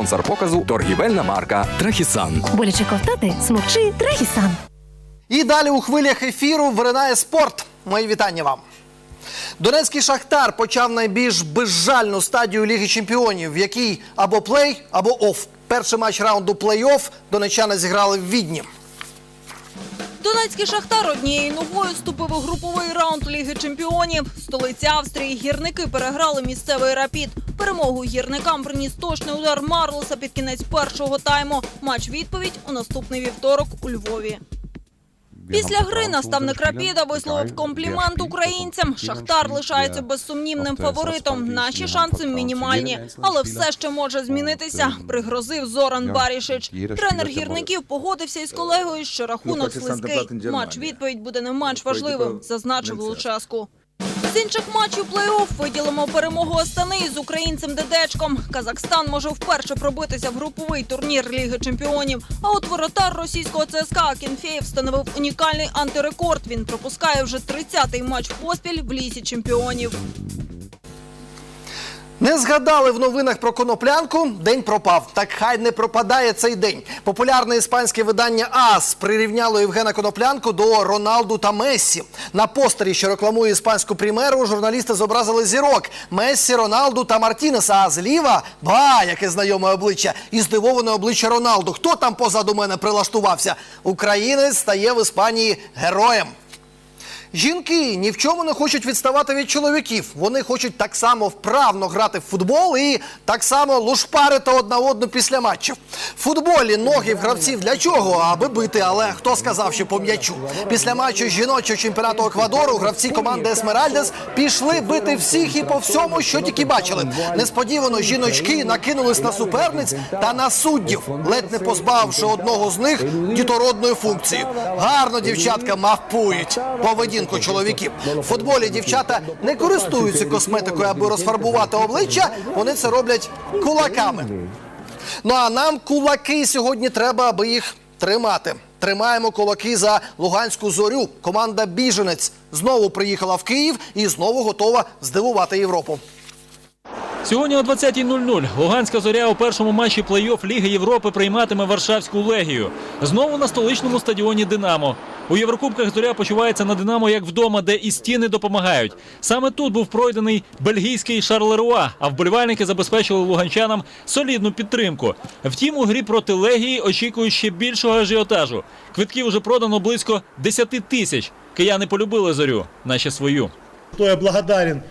Спонсор показу торгівельна марка Трахісан. Боляче ковтати, смокчи Трахісан. І далі у хвилях ефіру виринає спорт. Мої вітання вам. Донецький Шахтар почав найбільш безжальну стадію Ліги Чемпіонів, в якій або плей, або оф. Перший матч раунду плей-офф донечани зіграли в Відні. Донецький шахтар однією ногою вступив у груповий раунд Ліги Чемпіонів. Столиці Австрії гірники переграли місцевий рапід. Перемогу гірникам приніс точний удар Марлоса під кінець першого тайму. Матч відповідь у наступний вівторок у Львові. Після гри наставник Рапіда висловив комплімент українцям. Шахтар лишається безсумнівним фаворитом. Наші шанси мінімальні, але все ще може змінитися. Пригрозив Зоран Барішич. Тренер гірників погодився із колегою, що рахунок слизький. Матч відповідь буде не менш важливим, зазначив Луческу. З інших матчів плей-офф виділимо перемогу Астани з українцем Дедечком. Казахстан може вперше пробитися в груповий турнір Ліги Чемпіонів. А от воротар російського ЦСКА Кінфеєв встановив унікальний антирекорд. Він пропускає вже 30-й матч поспіль в лісі чемпіонів. Не згадали в новинах про коноплянку. День пропав. Так хай не пропадає цей день. Популярне іспанське видання АС прирівняло Євгена Коноплянку до Роналду та Мессі. На постері, що рекламує іспанську прем'єру, журналісти зобразили зірок Мессі, Роналду та Мартінеса. А зліва ба, яке знайоме обличчя, і здивоване обличчя Роналду. Хто там позаду мене прилаштувався? Українець стає в Іспанії героєм. Жінки ні в чому не хочуть відставати від чоловіків. Вони хочуть так само вправно грати в футбол і так само лушпарити одна одну після матчів. В футболі ноги в гравців для чого? Аби бити, але хто сказав, що по м'ячу? Після матчу жіночого чемпіонату Еквадору гравці команди Есмеральдес пішли бити всіх і по всьому, що тільки бачили. Несподівано жіночки накинулись на суперниць та на суддів, ледь не позбавивши одного з них дітородної функції. Гарно дівчатка мавпують поведінку чоловіків. В футболі дівчата не користуються косметикою, аби розфарбувати обличчя. Вони це роблять кулаками. Ну а нам кулаки сьогодні треба, аби їх тримати. Тримаємо кулаки за Луганську зорю. Команда Біженець знову приїхала в Київ і знову готова здивувати Європу. Сьогодні о 20.00 Луганська зоря у першому матчі плей-офф Ліги Європи прийматиме Варшавську легію. Знову на столичному стадіоні Динамо. У Єврокубках зоря почувається на Динамо як вдома, де і стіни допомагають. Саме тут був пройдений бельгійський Шарлеруа, а вболівальники забезпечили луганчанам солідну підтримку. Втім, у грі проти легії очікують ще більшого ажіотажу. Квитків уже продано близько 10 тисяч. Кияни полюбили зорю, наче свою. То я благодарен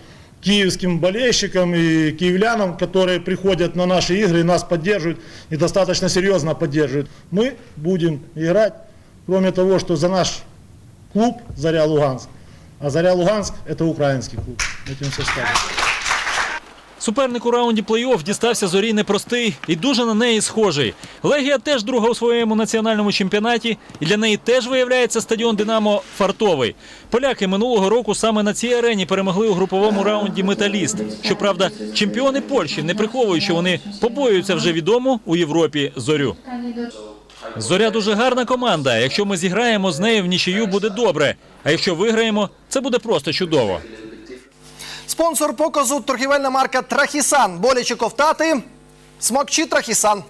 киевским болельщикам и киевлянам, которые приходят на наши игры и нас поддерживают, и достаточно серьезно поддерживают. Мы будем играть, кроме того, что за наш клуб «Заря Луганск», а «Заря Луганск» – это украинский клуб. Этим все сказано. Суперник у раунді плей-офф дістався зорі непростий і дуже на неї схожий. Легія теж друга у своєму національному чемпіонаті, і для неї теж виявляється стадіон Динамо фартовий. Поляки минулого року саме на цій арені перемогли у груповому раунді металіст. Щоправда, чемпіони Польщі не приховують, що вони побоюються вже відому у Європі зорю. Зоря дуже гарна команда. Якщо ми зіграємо з нею в нічию, буде добре. А якщо виграємо, це буде просто чудово. Спонсор показу торгівельна марка Трахісан. Боляче ковтати. Смокчі Трахісан.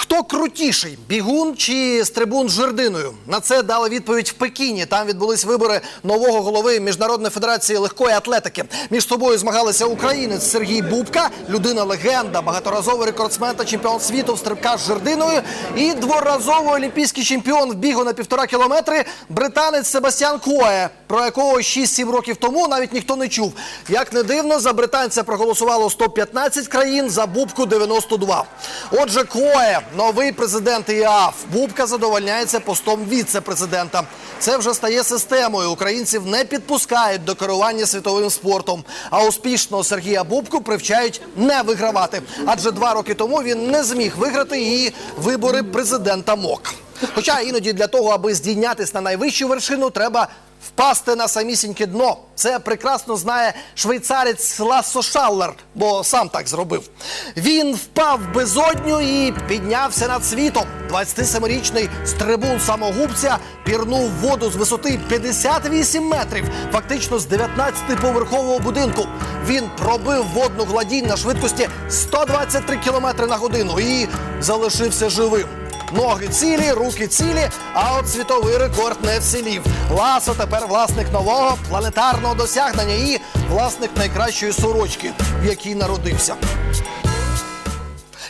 Хто крутіший бігун чи стрибун з жердиною? На це дали відповідь в Пекіні. Там відбулись вибори нового голови Міжнародної федерації легкої атлетики. Між собою змагалися українець Сергій Бубка, людина легенда, багаторазовий рекордсмен та чемпіон світу в стрибках з жердиною, і дворазовий олімпійський чемпіон в бігу на півтора кілометри британець Себастьян Кое, про якого 6-7 років тому навіть ніхто не чув. Як не дивно, за британця проголосувало 115 країн, за Бубку 92. Отже, Кое, новий президент ІАФ. Бубка задовольняється постом віце-президента. Це вже стає системою. Українців не підпускають до керування світовим спортом. А успішного Сергія Бубку привчають не вигравати. Адже два роки тому він не зміг виграти і вибори президента МОК. Хоча іноді для того, аби здійнятись на найвищу вершину, треба впасти на самісіньке дно. Це прекрасно знає швейцарець Лассо Шаллер, бо сам так зробив. Він впав безодню і піднявся над світом. 27-річний стрибун самогубця пірнув воду з висоти 58 метрів, фактично з 19-поверхового будинку. Він пробив водну гладінь на швидкості 123 км на годину і залишився живим. Ноги цілі, руки цілі, а от світовий рекорд не вцілів. Ласо тепер власник нового планетарного досягнення і власник найкращої сорочки, в якій народився.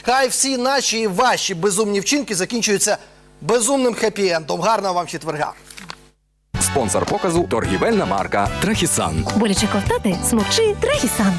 Хай всі наші і ваші безумні вчинки закінчуються безумним хеппі-ендом. Гарного вам четверга. Спонсор показу торгівельна марка Трахісан. Боляче ковтати, смокчи Трехісан.